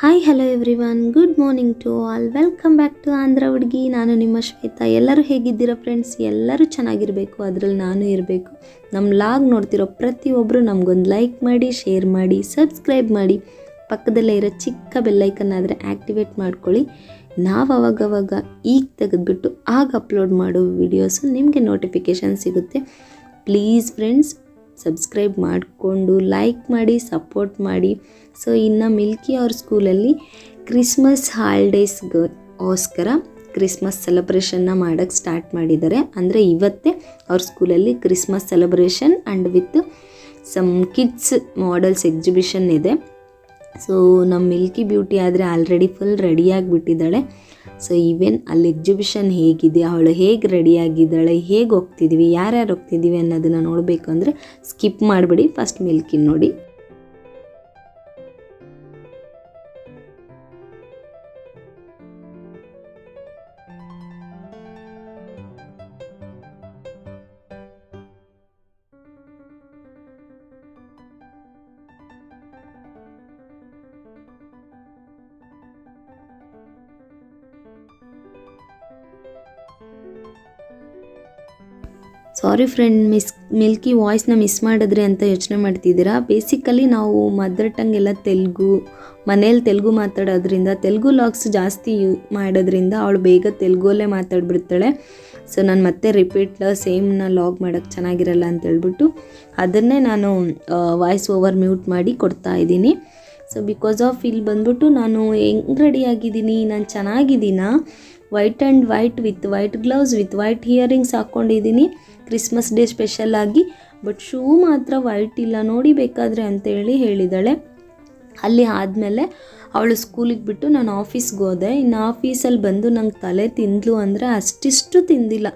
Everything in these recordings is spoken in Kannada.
Hi hello everyone good morning to all welcome back to Andhra ಹುಡುಗಿ ನಾನು ನಿಮ್ಮ ಶ್ವೇತಾ. ಎಲ್ಲರೂ ಹೇಗಿದ್ದೀರಾ ಫ್ರೆಂಡ್ಸ್ ಎಲ್ಲರೂ ಚೆನ್ನಾಗಿರಬೇಕು. ಅದರಲ್ಲಿ ನಾನು ಇರಬೇಕು. ನಮ್ಮ ಲಾಗ್ ನೋಡ್ತಿರೋ ಪ್ರತಿಯೊಬ್ಬರು ನಮಗೊಂದು ಲೈಕ್ ಮಾಡಿ ಶೇರ್ ಮಾಡಿ ಸಬ್ಸ್ಕ್ರೈಬ್ ಮಾಡಿ. ಪಕ್ಕದಲ್ಲೇ ಇರೋ ಚಿಕ್ಕ ಬೆಲ್ಲೈಕನ್ ಆದರೆ ಆ್ಯಕ್ಟಿವೇಟ್ ಮಾಡ್ಕೊಳ್ಳಿ. ನಾವು ಅವಾಗವಾಗ ಈಗ ತೆಗೆದುಬಿಟ್ಟು ಆಗ ಅಪ್ಲೋಡ್ ಮಾಡೋ ವಿಡಿಯೋಸು ನಿಮಗೆ ನೋಟಿಫಿಕೇಷನ್ ಸಿಗುತ್ತೆ. ಪ್ಲೀಸ್ ಫ್ರೆಂಡ್ಸ್ ಸಬ್ಸ್ಕ್ರೈಬ್ ಮಾಡಿಕೊಂಡು ಲೈಕ್ ಮಾಡಿ, ಸಪೋರ್ಟ್ ಮಾಡಿ. ಸೊ, ಇನ್ನು ಮಿಲ್ಕಿ ಅವ್ರ ಸ್ಕೂಲಲ್ಲಿ ಕ್ರಿಸ್ಮಸ್ ಹಾಲಿಡೇಸ್ಗೋಸ್ಕರ ಕ್ರಿಸ್ಮಸ್ ಸೆಲೆಬ್ರೇಷನ್ನ ಮಾಡೋಕ್ಕೆ ಸ್ಟಾರ್ಟ್ ಮಾಡಿದ್ದಾರೆ. ಅಂದರೆ ಇವತ್ತೇ ಅವ್ರ ಸ್ಕೂಲಲ್ಲಿ Christmas celebration and with some kids models exhibition ಇದೆ. ಸೊ ನಮ್ಮ ಮಿಲ್ಕಿ ಬ್ಯೂಟಿ ಆದರೆ ಆಲ್ರೆಡಿ ಫುಲ್ ರೆಡಿಯಾಗಿಬಿಟ್ಟಿದ್ದಾಳೆ ಸೊ ಈವೆನ್ ಅಲ್ಲಿ ಎಕ್ಸಿಬಿಷನ್ ಹೇಗಿದೆ, ಅವಳು ಹೇಗೆ ರೆಡಿಯಾಗಿದ್ದಾಳೆ ಹೇಗೆ ಹೋಗ್ತಿದ್ದೀವಿ ಯಾರ್ಯಾರು ಹೋಗ್ತಿದ್ದೀವಿ ಅನ್ನೋದನ್ನು ನೋಡಬೇಕು ಅಂದರೆ ಸ್ಕಿಪ್ ಮಾಡಿಬಿಡಿ ಫಸ್ಟ್ ಮಿಲ್ಕಿ ನೋಡಿ. ಸಾರಿ ಫ್ರೆಂಡ್, ಮಿಸ್, ಮಿಲ್ಕಿ ವಾಯ್ಸ್ನ ಮಿಸ್ ಮಾಡಿದ್ರಿ ಅಂತ ಯೋಚನೆ ಮಾಡ್ತಿದ್ದೀರಾ? ಬೇಸಿಕಲಿ ನಾವು ಮದರ್ ಟಂಗ್ ಎಲ್ಲ ತೆಲುಗು, ಮನೇಲಿ ತೆಲುಗು ಮಾತಾಡೋದ್ರಿಂದ, ತೆಲುಗು ಲಾಗ್ಸ್ ಜಾಸ್ತಿ ಯೂ, ಮಾಡೋದ್ರಿಂದ ಅವಳು ಬೇಗ ತೆಲುಗಲ್ಲೇ ಮಾತಾಡ್ಬಿಡ್ತಾಳೆ. ಸೊ, ನಾನು ಮತ್ತೆ ರಿಪೀಟ್ ಸೇಮ್ನ ಲಾಗ್ ಮಾಡೋಕ್ಕೆ ಚೆನ್ನಾಗಿರಲ್ಲ ಅಂತ ಹೇಳ್ಬಿಟ್ಟು ಅದನ್ನೇ ನಾನು ವಾಯ್ಸ್ ಓವರ್ ಮ್ಯೂಟ್ ಮಾಡಿ ಕೊಡ್ತಾ ಇದ್ದೀನಿ. ಸೊ ಬಿಕಾಸ್ ಆಫ್ ಇಲ್ಲಿ ಬಂದ್ಬಿಟ್ಟು ನಾನು ಹೆಂಗೆ ರೆಡಿ ಆಗಿದ್ದೀನಿ? ನಾನು ಚೆನ್ನಾಗಿದ್ದೀನಾ? White and white with white gloves with white earrings ಹಾಕ್ಕೊಂಡಿದ್ದೀನಿ ಕ್ರಿಸ್ಮಸ್ ಡೇ ಸ್ಪೆಷಲ್ ಆಗಿ. ಬಟ್ ಶೂ ಮಾತ್ರ ವೈಟ್ ಇಲ್ಲ. ನೋಡಿ ಬೇಕಾದರೆ ಅಂತೇಳಿ ಹೇಳಿದ್ದಾಳೆ ಅಲ್ಲಿ ಆದಮೇಲೆ ಅವಳು ಸ್ಕೂಲಿಗೆ ಬಿಟ್ಟು ನಾನು ಆಫೀಸ್ಗೆ ಹೋದೆ. ಇನ್ನು ಆಫೀಸಲ್ಲಿ ಬಂದು ನಂಗೆ ತಲೆ ತಿಂದ್ಲು ಅಂದರೆ ಅಷ್ಟಿಷ್ಟು ತಿಂದಿಲ್ಲ.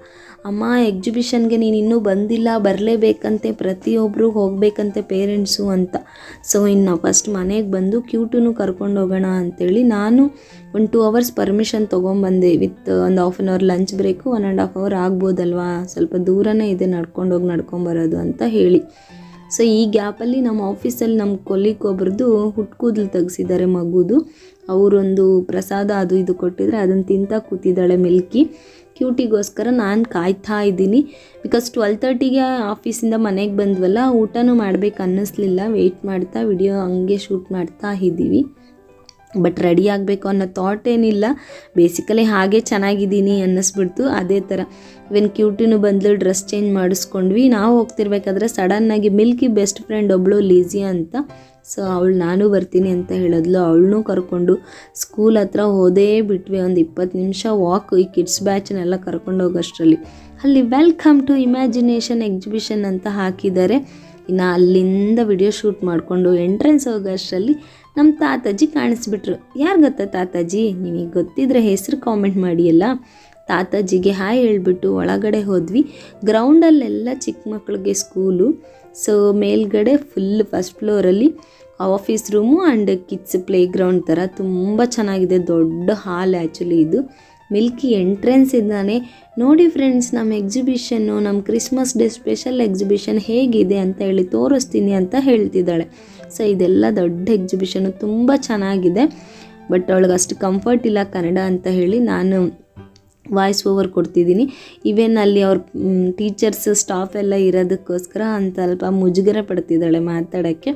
ಅಮ್ಮ ಎಕ್ಸಿಬಿಷನ್ಗೆ ನೀನು ಇನ್ನೂ ಬಂದಿಲ್ಲ, ಬರಲೇಬೇಕಂತೆ ಪ್ರತಿಯೊಬ್ಬರು ಹೋಗಬೇಕಂತೆ ಪೇರೆಂಟ್ಸು ಅಂತ. ಸೊ ಇನ್ನು ಫಸ್ಟ್ ಮನೆಗೆ ಬಂದು ಕ್ಯೂಟೂ ಕರ್ಕೊಂಡು ಹೋಗೋಣ ಅಂಥೇಳಿ ನಾನು ಒಂದು ಟೂ ಅವರ್ಸ್ ಪರ್ಮಿಷನ್ ತೊಗೊಂಬಂದೆ ವಿತ್ ಒಂದು half an hour lunch break one and half hour ಆಗ್ಬೋದಲ್ವಾ? ಸ್ವಲ್ಪ ದೂರನೇ ಇದೆ, ನಡ್ಕೊಂಡು ಹೋಗಿ ನಡ್ಕೊಂಬರೋದು ಅಂತ ಹೇಳಿ. ಸೊ ಈ ಗ್ಯಾಪಲ್ಲಿ ನಮ್ಮ ಆಫೀಸಲ್ಲಿ ನಮ್ಮ ಕೊಲ್ಲಿಗೆ ಒಬ್ರದ್ದು ಹುಟ್ಕೂದಲು ತೆಗ್ಸಿದ್ದಾರೆ ಮಗುದು. ಅವರೊಂದು ಪ್ರಸಾದ ಅದು ಇದು ಕೊಟ್ಟಿದ್ರೆ ಅದನ್ನು ತಿಂತಾ ಕೂತಿದ್ದಾಳೆ ಮಿಲ್ಕಿ. ಕ್ಯೂಟಿಗೋಸ್ಕರ ನಾನು ಕಾಯ್ತಾ ಇದ್ದೀನಿ. ಬಿಕಾಸ್ ಟ್ವೆಲ್ ತರ್ಟಿಗೆ ಆಫೀಸಿಂದ ಮನೆಗೆ ಬಂದ್ವಲ್ಲ, ಊಟನೂ ಮಾಡ್ಬೇಕು ಅನ್ನಿಸ್ಲಿಲ್ಲ. ವೆಯ್ಟ್ ಮಾಡ್ತಾ ವಿಡಿಯೋ ಹಂಗೆ ಶೂಟ್ ಮಾಡ್ತಾ ಇದ್ದೀವಿ. ಬಟ್ ರೆಡಿ ಆಗಬೇಕು ಅನ್ನೋ ಥಾಟ್ ಏನಿಲ್ಲ. ಬೇಸಿಕಲಿ ಹಾಗೆ ಚೆನ್ನಾಗಿದ್ದೀನಿ ಅನ್ನಿಸ್ಬಿಡ್ತು. ಅದೇ ಥರ ಇವನ್ ಕ್ಯೂಟಿನೂ ಬಂದ್ಲು ಡ್ರೆಸ್ ಚೇಂಜ್ ಮಾಡಿಸ್ಕೊಂಡ್ವಿ. ನಾವು ಹೋಗ್ತಿರ್ಬೇಕಾದ್ರೆ ಸಡನ್ನಾಗಿ ಮಿಲ್ಕಿ ಬೆಸ್ಟ್ ಫ್ರೆಂಡ್ ಒಬ್ಳು ಲೀಸಿ ಅಂತ. ಸೊ ಅವಳು ನಾನು ಬರ್ತೀನಿ ಅಂತ ಹೇಳಿದ್ಲು. ಅವಳನ್ನು ಕರ್ಕೊಂಡು ಸ್ಕೂಲ್ ಹತ್ರ ಹೋದೇ ಬಿಟ್ವಿ. ಒಂದು ಇಪ್ಪತ್ತು ನಿಮಿಷ ವಾಕ್ ಈ ಕಿಡ್ಸ್ ಬ್ಯಾಚ್ನೆಲ್ಲ ಕರ್ಕೊಂಡು ಹೋಗೋಷ್ಟರಲ್ಲಿ ಅಲ್ಲಿ ವೆಲ್ಕಮ್ ಟು ಇಮ್ಯಾಜಿನೇಷನ್ ಎಕ್ಸಿಬಿಷನ್ ಅಂತ ಹಾಕಿದ್ದಾರೆ. ಇನ್ನು ಅಲ್ಲಿಂದ ವಿಡಿಯೋ ಶೂಟ್ ಮಾಡಿಕೊಂಡು ಎಂಟ್ರೆನ್ಸ್ ಹೋಗೋಷ್ಟರಲ್ಲಿ ನಮ್ಮ ತಾತಾಜಿ ಕಾಣಿಸ್ಬಿಟ್ರು. ಯಾರು ಗೊತ್ತಾ ತಾತಾಜಿ ನಿಮಗೆ ಗೊತ್ತಿದ್ರೆ ಹೆಸರು ಕಾಮೆಂಟ್ ಮಾಡಿ ಅಲ್ಲ ತಾತಾಜಿಗೆ ಹಾಯ್ ಹೇಳ್ಬಿಟ್ಟು ಒಳಗಡೆ ಹೋದ್ವಿ. ಗ್ರೌಂಡಲ್ಲೆಲ್ಲ ಚಿಕ್ಕ ಮಕ್ಕಳಿಗೆ ಸ್ಕೂಲು ಸೊ ಮೇಲ್ಗಡೆ full first ಫ್ಲೋರಲ್ಲಿ office room and kids playground ಥರ ತುಂಬ ಚೆನ್ನಾಗಿದೆ. ದೊಡ್ಡ ಹಾಲ್ ಆ್ಯಕ್ಚುಲಿ ಇದು. ಮಿಲ್ಕಿ ಎಂಟ್ರೆನ್ಸ್ ಇದ್ದಾನೆ. ನೋಡಿ ಫ್ರೆಂಡ್ಸ್ ನಮ್ಮ ಎಕ್ಸಿಬಿಷನ್ನು ನಮ್ಮ ಕ್ರಿಸ್ಮಸ್ ಡೇ ಸ್ಪೆಷಲ್ ಎಕ್ಸಿಬಿಷನ್ ಹೇಗಿದೆ ಅಂತ ಹೇಳಿ ತೋರಿಸ್ತೀನಿ ಅಂತ ಹೇಳ್ತಿದ್ದಾಳೆ. ಸೊ ಇದೆಲ್ಲ ದೊಡ್ಡ ಎಕ್ಸಿಬಿಷನು ತುಂಬ ಚೆನ್ನಾಗಿದೆ. ಬಟ್ ಅವಳಿಗೆ ಅಷ್ಟು ಕಂಫರ್ಟ್ ಇಲ್ಲ ಕನ್ನಡ ಅಂತ ಹೇಳಿ ನಾನು ವಾಯ್ಸ್ ಓವರ್ ಕೊಡ್ತಿದ್ದೀನಿ. ಇವೆನ್ ಅಲ್ಲಿ ಅವ್ರ ಟೀಚರ್ಸ್ ಸ್ಟಾಫ್ ಎಲ್ಲ ಇರೋದಕ್ಕೋಸ್ಕರ ಅಂತ ಸ್ವಲ್ಪ ಮುಜುಗರ ಪಡ್ತಿದ್ದಾಳೆ ಮಾತಾಡೋಕ್ಕೆ.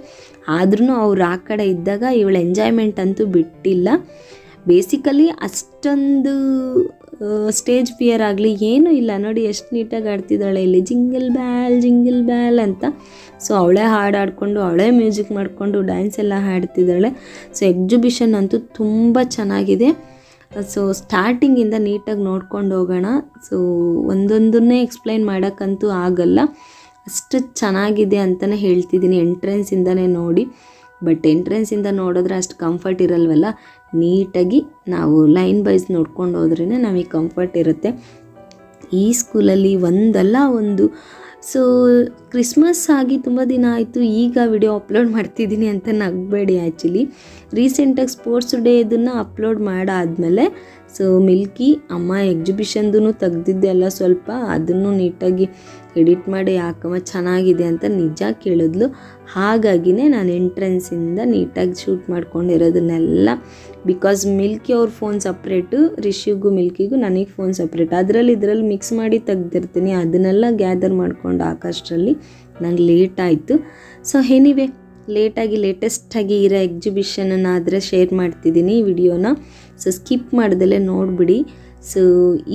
ಆದ್ರೂ ಅವ್ರು ಆ ಕಡೆ ಇದ್ದಾಗ ಇವಳು ಎಂಜಾಯ್ಮೆಂಟ್ ಅಂತೂ ಬಿಟ್ಟಿಲ್ಲ. ಬೇಸಿಕಲಿ ಅಷ್ಟೊಂದು ಸ್ಟೇಜ್ ಫಿಯರ್ ಆಗಲಿ ಏನೂ ಇಲ್ಲ. ನೋಡಿ, ಎಷ್ಟು ನೀಟಾಗಿ ಆಡ್ತಿದ್ದಾಳೆ ಇಲ್ಲಿ. ಜಿಂಗಲ್ ಬ್ಯಾಲ್ ಜಿಂಗಲ್ ಬ್ಯಾಲ್ ಅಂತ. ಸೊ ಅವಳೇ ಹಾಡು ಆಡಿಕೊಂಡು ಅವಳೇ ಮ್ಯೂಸಿಕ್ ಮಾಡಿಕೊಂಡು ಡ್ಯಾನ್ಸ್ ಎಲ್ಲ ಹಾಡ್ತಿದ್ದಾಳೆ. ಸೊ ಎಕ್ಸಿಬಿಷನ್ ಅಂತೂ ತುಂಬ ಚೆನ್ನಾಗಿದೆ. ಸೊ ಸ್ಟಾರ್ಟಿಂಗಿಂದ ನೀಟಾಗಿ ನೋಡ್ಕೊಂಡು ಹೋಗೋಣ. ಸೊ ಒಂದೊಂದನ್ನೇ ಎಕ್ಸ್ಪ್ಲೈನ್ ಮಾಡೋಕ್ಕಂತೂ ಆಗಲ್ಲ. ಅಷ್ಟು ಚೆನ್ನಾಗಿದೆ ಅಂತಲೇ ಹೇಳ್ತಿದ್ದೀನಿ ಎಂಟ್ರೆನ್ಸಿಂದನೇ ನೋಡಿ. ಬಟ್ ಎಂಟ್ರೆನ್ಸಿಂದ ನೋಡಿದ್ರೆ ಅಷ್ಟು ಕಂಫರ್ಟ್ ಇರಲ್ವಲ್ಲ. ನೀಟಾಗಿ ನಾವು ಲೈನ್ ಬೈಸ್ ನೋಡ್ಕೊಂಡು ಹೋದ್ರೇ ನಮಗೆ ಕಂಫರ್ಟ್ ಇರುತ್ತೆ. ಈ ಸ್ಕೂಲಲ್ಲಿ ಒಂದಲ್ಲ ಒಂದು. ಸೊ ಕ್ರಿಸ್ಮಸ್ ಆಗಿ ತುಂಬ ದಿನ ಆಯಿತು, ಈಗ ವಿಡಿಯೋ ಅಪ್ಲೋಡ್ ಮಾಡ್ತಿದ್ದೀನಿ ಅಂತ ನಗಬೇಡಿ ಆ್ಯಕ್ಚುಲಿ ರೀಸೆಂಟಾಗಿ ಸ್ಪೋರ್ಟ್ಸ್ ಡೇ ಇದನ್ನು ಅಪ್ಲೋಡ್ ಮಾಡಾದಮೇಲೆ ಸೊ ಮಿಲ್ಕಿ ಅಮ್ಮ ಎಕ್ಸಿಬಿಷನ್ದು ತೆಗ್ದಿದ್ದೆ ಅಲ್ಲ ಸ್ವಲ್ಪ, ಅದನ್ನು ನೀಟಾಗಿ ಎಡಿಟ್ ಮಾಡಿ ಯಾಕಮ್ಮ ಚೆನ್ನಾಗಿದೆ ಅಂತ ನಿಜ ಕೇಳಿದ್ಲು. ಹಾಗಾಗಿನೇ ನಾನು ಎಂಟ್ರೆನ್ಸಿಂದ ನೀಟಾಗಿ ಶೂಟ್ ಮಾಡ್ಕೊಂಡಿರೋದನ್ನೆಲ್ಲ ಬಿಕಾಸ್ ಮಿಲ್ಕಿ ಅವ್ರ ಫೋನ್ ಸಪ್ರೇಟು ರಿಷಿಗೂ ಮಿಲ್ಕಿಗೂ ನನಗೆ ಫೋನ್ ಸಪ್ರೇಟ್ ಅದರಲ್ಲಿ ಇದರಲ್ಲಿ ಮಿಕ್ಸ್ ಮಾಡಿ ತೆಗ್ದಿರ್ತೀನಿ, ಅದನ್ನೆಲ್ಲ ಗ್ಯಾದರ್ ಮಾಡ್ಕೊಂಡು ಹಾಕೋಷ್ಟರಲ್ಲಿ ನಂಗೆ ಲೇಟ್ ಆಯಿತು. ಸೊ ಎನಿವೆ ಲೇಟಾಗಿ ಲೇಟೆಸ್ಟಾಗಿ ಇರೋ ಎಕ್ಸಿಬಿಷನನ್ನು ಆದರೆ ಶೇರ್ ಮಾಡ್ತಿದ್ದೀನಿ ವಿಡಿಯೋನ ಸೊ ಸ್ಕಿಪ್ ಮಾಡ್ದಲೇ ನೋಡಿಬಿಡಿ. ಸೊ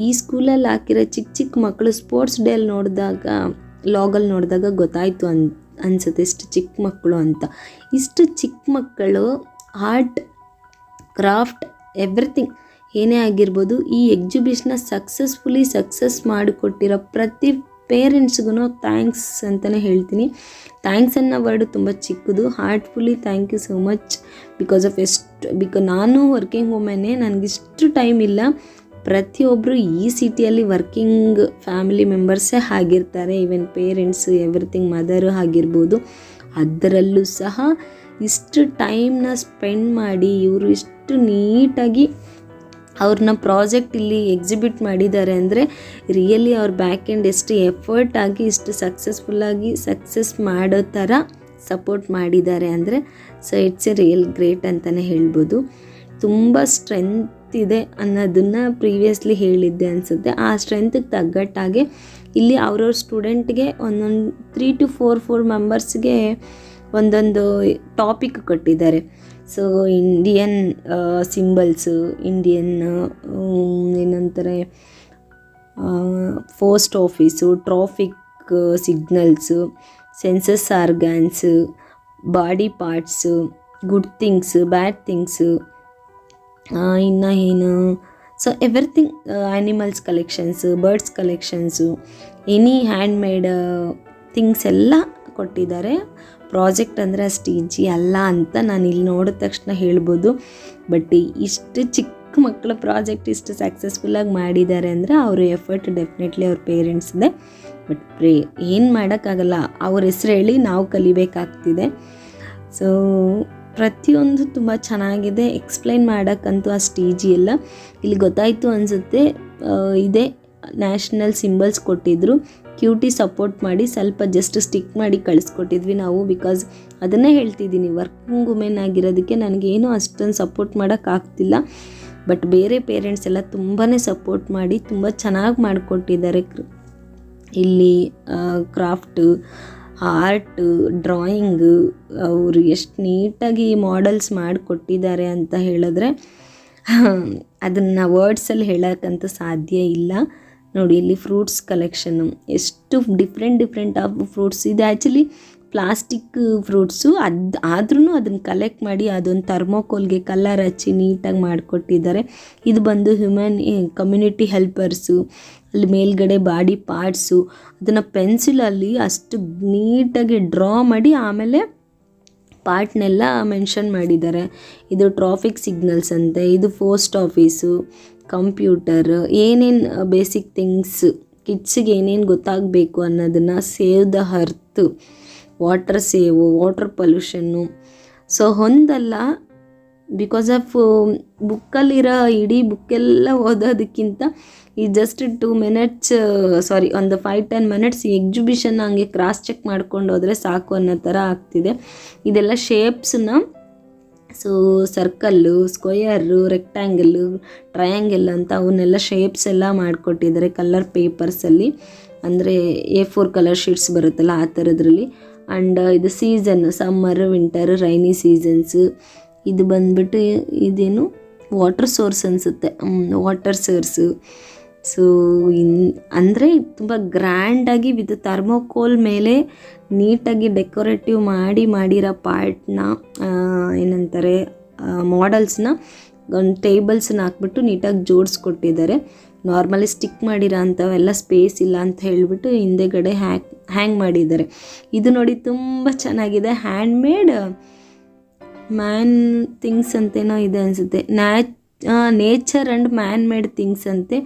ಈ ಸ್ಕೂಲಲ್ಲಿ ಹಾಕಿರೋ ಚಿಕ್ಕ ಚಿಕ್ಕ ಮಕ್ಕಳು ಸ್ಪೋರ್ಟ್ಸ್ ಡೇಲಿ ನೋಡಿದಾಗ ಲಾಗಲ್ಲಿ ನೋಡಿದಾಗ ಗೊತ್ತಾಯಿತು ಅನ್, ಅನ್ಸುತ್ತೆ ಇಷ್ಟು ಚಿಕ್ಕ ಮಕ್ಕಳು ಅಂತ. ಇಷ್ಟು ಚಿಕ್ಕ ಮಕ್ಕಳು ಆರ್ಟ್ ಕ್ರಾಫ್ಟ್ ಎವ್ರಿಥಿಂಗ್ ಏನೇ ಆಗಿರ್ಬೋದು ಈ ಎಕ್ಸಿಬಿಷನ್ನ ಸಕ್ಸಸ್ಫುಲಿ ಸಕ್ಸಸ್ ಮಾಡಿಕೊಟ್ಟಿರೋ ಪ್ರತಿ ಪೇರೆಂಟ್ಸ್ಗೂ ಥ್ಯಾಂಕ್ಸ್ ಅಂತಲೇ ಹೇಳ್ತೀನಿ. ಥ್ಯಾಂಕ್ಸ್ ಅನ್ನೋ ವರ್ಡ್ ತುಂಬ ಚಿಕ್ಕದು. Heartfully thank you so much. Because of ಎಷ್ಟು, ಬಿಕಾ, ನಾನು ವರ್ಕಿಂಗ್ ವುಮೆನ್ನೇ ನನಗಿಷ್ಟು ಟೈಮ್ ಇಲ್ಲ. ಪ್ರತಿಯೊಬ್ಬರು ಈ ಸಿಟಿಯಲ್ಲಿ ವರ್ಕಿಂಗ್ ಫ್ಯಾಮಿಲಿ ಮೆಂಬರ್ಸೇ ಆಗಿರ್ತಾರೆ. ಈವನ್ ಪೇರೆಂಟ್ಸು, ಎವ್ರಿಥಿಂಗ್ ಮದರು ಆಗಿರ್ಬೋದು. ಅದರಲ್ಲೂ ಸಹ ಇಷ್ಟು ಟೈಮ್ನ ಸ್ಪೆಂಡ್ ಮಾಡಿ ಇವರು ಇಷ್ಟು ನೀಟಾಗಿ ಅವ್ರನ್ನ ಪ್ರಾಜೆಕ್ಟ್ ಇಲ್ಲಿ ಎಕ್ಸಿಬಿಟ್ ಮಾಡಿದ್ದಾರೆ ಅಂದರೆ ರಿಯಲಿ ಅವ್ರ ಬ್ಯಾಕ್ ಎಂಡ್ ಎಷ್ಟು ಎಫರ್ಟ್ ಆಗಿ, ಇಷ್ಟು ಸಕ್ಸಸ್ಫುಲ್ಲಾಗಿ ಸಕ್ಸಸ್ ಮಾಡೋ ಥರ ಸಪೋರ್ಟ್ ಮಾಡಿದ್ದಾರೆ ಅಂದರೆ so it's a real great ಅಂತಲೇ ಹೇಳ್ಬೋದು. ತುಂಬ ಸ್ಟ್ರೆಂತ್ ಇದೆ ಅನ್ನೋದನ್ನು ಪ್ರೀವಿಯಸ್ಲಿ ಹೇಳಿದ್ದೆ ಅನಿಸುತ್ತೆ. ಆ ಸ್ಟ್ರೆಂತ್ಗೆ ತಗ್ಗಟ್ಟಾಗೆ ಇಲ್ಲಿ ಅವ್ರವ್ರ ಸ್ಟೂಡೆಂಟ್ಗೆ ಒಂದೊಂದು ತ್ರೀ ಟು ಫೋರ್ ಫೋರ್ ಮೆಂಬರ್ಸ್ಗೆ ಒಂದೊಂದು ಟಾಪಿಕ್ ಕೊಟ್ಟಿದ್ದಾರೆ. ಸೊ ಇಂಡಿಯನ್ ಸಿಂಬಲ್ಸು ಇಂಡಿಯನ್ ಏನಂತಾರೆ post office traffic signals senses organs body parts good things bad things ಇನ್ನು ಏನು so everything animals collections birds collections any hand made things ಎಲ್ಲ ಕೊಟ್ಟಿದ್ದಾರೆ. ಪ್ರಾಜೆಕ್ಟ್ ಅಂದರೆ ಅಷ್ಟು ಈಜಿ ಅಲ್ಲ ಅಂತ ನಾನು ಇಲ್ಲಿ ನೋಡಿದ ತಕ್ಷಣ ಹೇಳ್ಬೋದು. ಬಟ್ ಇಷ್ಟು ಚಿಕ್ಕ ಮಕ್ಕಳ ಪ್ರಾಜೆಕ್ಟ್ ಇಷ್ಟು ಸಕ್ಸಸ್ಫುಲ್ಲಾಗಿ ಮಾಡಿದ್ದಾರೆ ಅಂದರೆ ಅವ್ರ ಎಫರ್ಟ್ ಡೆಫಿನೆಟ್ಲಿ ಅವ್ರ ಪೇರೆಂಟ್ಸ್ದೆ ಬಟ್ ಪ್ರೇ, ಏನು ಮಾಡೋಕ್ಕಾಗಲ್ಲ, ಅವ್ರ ಹೆಸರು ಹೇಳಿ ನಾವು ಕಲಿಬೇಕಾಗ್ತಿದೆ. ಸೊ ಪ್ರತಿಯೊಂದು ತುಂಬ ಚೆನ್ನಾಗಿದೆ. ಎಕ್ಸ್ಪ್ಲೈನ್ ಮಾಡೋಕ್ಕಂತೂ ಅಷ್ಟು ಈಜಿ ಇಲ್ಲ. ಇಲ್ಲಿ ಗೊತ್ತಾಯಿತು ಅನಿಸುತ್ತೆ ಇದೇ ನ್ಯಾಷನಲ್ ಸಿಂಬಲ್ಸ್ ಕೊಟ್ಟಿದ್ದರು ಕ್ಯೂಟಿ ಸಪೋರ್ಟ್ ಮಾಡಿ ಸ್ವಲ್ಪ ಜಸ್ಟ್ ಸ್ಟಿಕ್ ಮಾಡಿ ಕಳಿಸ್ಕೊಟ್ಟಿದ್ವಿ ನಾವು ಬಿಕಾಸ್ ಅದನ್ನೇ ಹೇಳ್ತಿದ್ದೀನಿ, ವರ್ಕಿಂಗ್ ವುಮೆನ್ ಆಗಿರೋದಕ್ಕೆ ನನಗೇನು ಅಷ್ಟೊಂದು ಸಪೋರ್ಟ್ ಮಾಡೋಕ್ಕಾಗ್ತಿಲ್ಲ ಬಟ್ ಬೇರೆ ಪೇರೆಂಟ್ಸ್ ಎಲ್ಲ ತುಂಬಾ ಸಪೋರ್ಟ್ ಮಾಡಿ ತುಂಬ ಚೆನ್ನಾಗಿ ಮಾಡಿಕೊಟ್ಟಿದ್ದಾರೆ. ಇಲ್ಲಿ ಕ್ರಾಫ್ಟು, ಆರ್ಟ್, ಡ್ರಾಯಿಂಗು, ಅವರು ಎಷ್ಟು ನೀಟಾಗಿ ಮಾಡೆಲ್ಸ್ ಮಾಡಿಕೊಟ್ಟಿದ್ದಾರೆ ಅಂತ ಹೇಳಿದ್ರೆ ಅದನ್ನು ವರ್ಡ್ಸಲ್ಲಿ ಹೇಳೋಕ್ಕಂತೂ ಸಾಧ್ಯ ಇಲ್ಲ. ನೋಡಿ, ಇಲ್ಲಿ ಫ್ರೂಟ್ಸ್ ಕಲೆಕ್ಷನ್ನು ಎಷ್ಟು ಡಿಫ್ರೆಂಟ್ ಡಿಫ್ರೆಂಟ್ ಆಫ್ ಫ್ರೂಟ್ಸ್ ಇದು ಆ್ಯಕ್ಚುಲಿ ಪ್ಲಾಸ್ಟಿಕ್ ಫ್ರೂಟ್ಸು ಅದು ಆದ್ರೂ ಅದನ್ನು ಕಲೆಕ್ಟ್ ಮಾಡಿ ಅದೊಂದು ಥರ್ಮೋಕೋಲ್ಗೆ ಕಲ್ಲರ್ ಹಚ್ಚಿ ನೀಟಾಗಿ ಮಾಡಿಕೊಟ್ಟಿದ್ದಾರೆ. ಇದು ಬಂದು ಹ್ಯೂಮನ್ ಕಮ್ಯುನಿಟಿ ಹೆಲ್ಪರ್ಸು ಅಲ್ಲಿ ಮೇಲ್ಗಡೆ ಬಾಡಿ ಪಾರ್ಟ್ಸು ಅದನ್ನು ಪೆನ್ಸಿಲಲ್ಲಿ ಅಷ್ಟು ನೀಟಾಗಿ ಡ್ರಾ ಮಾಡಿ ಆಮೇಲೆ ಪಾರ್ಟ್ನೆಲ್ಲ ಮೆನ್ಷನ್ ಮಾಡಿದ್ದಾರೆ. ಇದು ಟ್ರಾಫಿಕ್ ಸಿಗ್ನಲ್ಸ್ ಅಂತೆ, ಇದು ಪೋಸ್ಟ್ ಆಫೀಸು ಕಂಪ್ಯೂಟರ್, ಏನೇನು ಬೇಸಿಕ್ ಥಿಂಗ್ಸ್ ಕಿಡ್ಸಿಗೆ ಏನೇನು ಗೊತ್ತಾಗಬೇಕು ಅನ್ನೋದನ್ನು save the earth water save water pollution so ಹೊಂದಲ್ಲ because of ಬುಕ್ಕಲ್ಲಿರೋ ಇಡೀ ಬುಕ್ಕೆಲ್ಲ ಓದೋದಕ್ಕಿಂತ ಈ ಜಸ್ಟ್ ಟೂ ಮಿನಿಟ್ಸ್ ಸಾರಿ ಒಂದು ಫೈವ್ ಟೆನ್ ಮಿನಿಟ್ಸ್ ಎಕ್ಸಿಬಿಷನ್ ಹಂಗೆ ಕ್ರಾಸ್ ಚೆಕ್ ಮಾಡ್ಕೊಂಡು ಹೋದರೆ ಸಾಕು ಅನ್ನೋ ಥರ ಆಗ್ತಿದೆ. ಇದೆಲ್ಲ ಶೇಪ್ಸನ್ನ so circle square rectangle triangle ಅಂತ ಅವನ್ನೆಲ್ಲ ಶೇಪ್ಸ್ ಎಲ್ಲ ಮಾಡಿಕೊಟ್ಟಿದ್ದಾರೆ ಕಲರ್ ಪೇಪರ್ಸಲ್ಲಿ ಅಂದರೆ ಎ ಫೋರ್ ಕಲರ್ ಶೀಟ್ಸ್ ಬರುತ್ತಲ್ಲ ಆ ಥರದ್ರಲ್ಲಿ ಆ್ಯಂಡ್ ಇದು season summer winter rainy seasons ಇದು ಬಂದ್ಬಿಟ್ಟು ಇದೇನು ವಾಟರ್ ಸೋರ್ಸ್ ಅನಿಸುತ್ತೆ. ವಾಟರ್ ಸೋರ್ಸು ಸೊ ಇನ್, ಅಂದರೆ ತುಂಬ ಗ್ರ್ಯಾಂಡಾಗಿ ವಿತ್ ಥರ್ಮೋಕೋಲ್ ಮೇಲೆ ನೀಟಾಗಿ ಡೆಕೋರೇಟಿವ್ ಮಾಡಿ ಮಾಡಿರೋ ಪಾರ್ಟ್ನ ಏನಂತಾರೆ ಮಾಡಲ್ಸ್ನ ಒಂದು ಟೇಬಲ್ಸನ್ನ ಹಾಕ್ಬಿಟ್ಟು ನೀಟಾಗಿ ಜೋಡಿಸ್ಕೊಟ್ಟಿದ್ದಾರೆ. ನಾರ್ಮಲಿ ಸ್ಟಿಕ್ ಮಾಡಿರೋ ಅಂಥವೆಲ್ಲ ಸ್ಪೇಸ್ ಇಲ್ಲ ಅಂತ ಹೇಳಿಬಿಟ್ಟು ಹಿಂದೆಗಡೆ ಹ್ಯಾಕ್ ಹ್ಯಾಂಗ್ ಮಾಡಿದ್ದಾರೆ. ಇದು ನೋಡಿ ತುಂಬ ಚೆನ್ನಾಗಿದೆ. ಹ್ಯಾಂಡ್ ಮೇಡ್ ಮ್ಯಾನ್ ಥಿಂಗ್ಸ್ ಅಂತೇನೋ ಇದೆ ಅನಿಸುತ್ತೆ. ನ್ಯಾಚ್ nature and man made things ಅಂತೆ.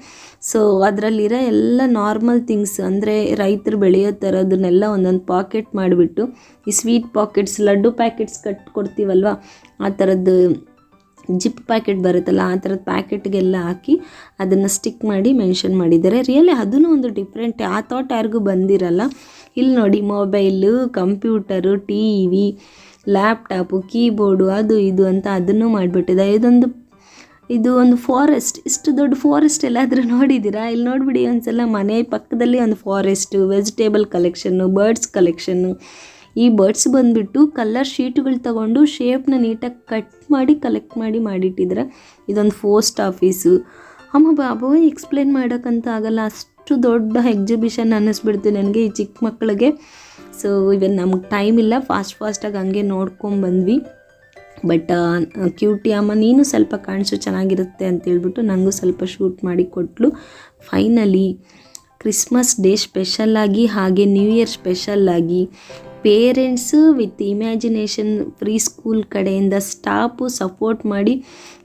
ಸೊ ಅದರಲ್ಲಿರೋ ಎಲ್ಲ ನಾರ್ಮಲ್ ಥಿಂಗ್ಸ್ ಅಂದರೆ ರೈತರು ಬೆಳೆಯೋ ಥರದನ್ನೆಲ್ಲ ಒಂದೊಂದು ಪಾಕೆಟ್ ಮಾಡಿಬಿಟ್ಟು, ಈ sweet pockets laddu packets cut ಕೊಡ್ತೀವಲ್ವ ಆ ಥರದ್ದು ಜಿಪ್ ಪ್ಯಾಕೆಟ್ ಬರುತ್ತಲ್ಲ, ಆ ಥರದ ಪ್ಯಾಕೆಟ್ಗೆಲ್ಲ ಹಾಕಿ ಅದನ್ನು ಸ್ಟಿಕ್ ಮಾಡಿ ಮೆನ್ಷನ್ ಮಾಡಿದ್ದಾರೆ. ರಿಯಲಿ ಅದೂ ಒಂದು ಡಿಫ್ರೆಂಟ್ ಆ ಥಾಟ್ ಯಾರಿಗೂ ಬಂದಿರಲ್ಲ. ಇಲ್ಲಿ ನೋಡಿ mobile computer T V laptop keyboard ಅದು ಇದು ಅಂತ ಅದನ್ನು ಮಾಡಿಬಿಟ್ಟಿದೆ ಇದೊಂದು ಇದು ಒಂದು ಫಾರೆಸ್ಟ್ ಇಷ್ಟು ದೊಡ್ಡ ಫಾರೆಸ್ಟ್ ಎಲ್ಲಾದರೂ ನೋಡಿದ್ದೀರಾ? ಇಲ್ಲಿ ನೋಡಿಬಿಡಿ, ಒಂದ್ಸಲ ಮನೆ ಪಕ್ಕದಲ್ಲಿ ಒಂದು forest vegetable collection birds collection ಈ ಬರ್ಡ್ಸ್ ಬಂದುಬಿಟ್ಟು ಕಲರ್ ಶೀಟುಗಳು ತಗೊಂಡು ಶೇಪ್ನ ನೀಟಾಗಿ ಕಟ್ ಮಾಡಿ ಕಲೆಕ್ಟ್ ಮಾಡಿ ಮಾಡಿಟ್ಟಿದ್ರೆ ಇದೊಂದು ಪೋಸ್ಟ್ ಆಫೀಸು ಅಮ್ಮ ಬಾಬು ಎಕ್ಸ್ಪ್ಲೇನ್ ಮಾಡೋಕ್ಕಂತ ಆಗಲ್ಲ. ಅಷ್ಟು ದೊಡ್ಡ ಎಕ್ಸಿಬಿಷನ್ ಅನ್ನಿಸ್ಬಿಡ್ತು ನನಗೆ ಈ ಚಿಕ್ಕ ಮಕ್ಕಳಿಗೆ ಸೊ ಇವನ್ ನಮ್ಗೆ ಟೈಮ್ ಇಲ್ಲ. ಫಾಸ್ಟ್ ಫಾಸ್ಟಾಗಿ ಹಂಗೆ ನೋಡ್ಕೊಂಬಂದ್ವಿ. ಬಟ್ ಕ್ಯೂಟಿ ಅಮ್ಮ ನೀನು ಸ್ವಲ್ಪ ಕಾಣಿಸು ಚೆನ್ನಾಗಿರುತ್ತೆ ಅಂತ ಹೇಳ್ಬಿಟ್ಟು ನನಗೂ ಸ್ವಲ್ಪ ಶೂಟ್ ಮಾಡಿ ಕೊಟ್ಟಳು ಫೈನಲಿ ಕ್ರಿಸ್ಮಸ್ ಡೇ ಸ್ಪೆಷಲ್ಲಾಗಿ ಹಾಗೆ ನ್ಯೂ ಇಯರ್ ಸ್ಪೆಷಲ್ಲಾಗಿ parents with imagination free school ಕಡೆಯಿಂದ ಸ್ಟಾಫು ಸಪೋರ್ಟ್ ಮಾಡಿ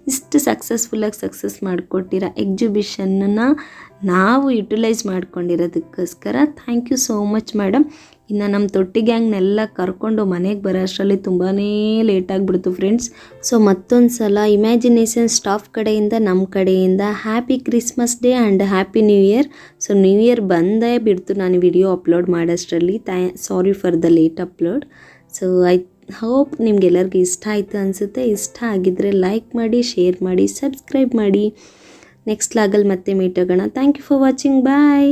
ಇಷ್ಟು ಸಕ್ಸಸ್ಫುಲ್ಲಾಗಿ ಸಕ್ಸಸ್ ಮಾಡಿಕೊಟ್ಟಿರೋ ಎಕ್ಸಿಬಿಷನ್ನ ನಾವು utilise ಮಾಡ್ಕೊಂಡಿರೋದಕ್ಕೋಸ್ಕರ thank you so much madam ಇನ್ನು ನಮ್ಮ ತೊಟ್ಟಿ ಗ್ಯಾಂಗ್ನೆಲ್ಲ ಕರ್ಕೊಂಡು ಮನೆಗೆ ಬರೋ ಅಷ್ಟರಲ್ಲಿ ತುಂಬಾ ಲೇಟ್ ಆಗಿಬಿಡ್ತು ಫ್ರೆಂಡ್ಸ್ ಸೊ ಮತ್ತೊಂದು ಸಲ ಇಮ್ಯಾಜಿನೇಷನ್ ಸ್ಟಾಫ್ ಕಡೆಯಿಂದ ನಮ್ಮ ಕಡೆಯಿಂದ happy Christmas day and happy new year so new year ಬಂದೇ ಬಿಡ್ತು ನಾನು ವಿಡಿಯೋ ಅಪ್ಲೋಡ್ ಮಾಡೋಷ್ಟರಲ್ಲಿ. ಥ್ಯಾ sorry for the late upload so I hope ನಿಮ್ಗೆಲ್ಲರಿಗೂ ಇಷ್ಟ ಆಯಿತು ಅನಿಸುತ್ತೆ. ಇಷ್ಟ ಆಗಿದ್ದರೆ ಲೈಕ್ ಮಾಡಿ ಶೇರ್ ಮಾಡಿ ಸಬ್ಸ್ಕ್ರೈಬ್ ಮಾಡಿ. ನೆಕ್ಸ್ಟ್ ಲಾಗಲ್ಲಿ ಮತ್ತೆ ಮೀಟ್ ಆಗೋಣ. Thank you for watching bye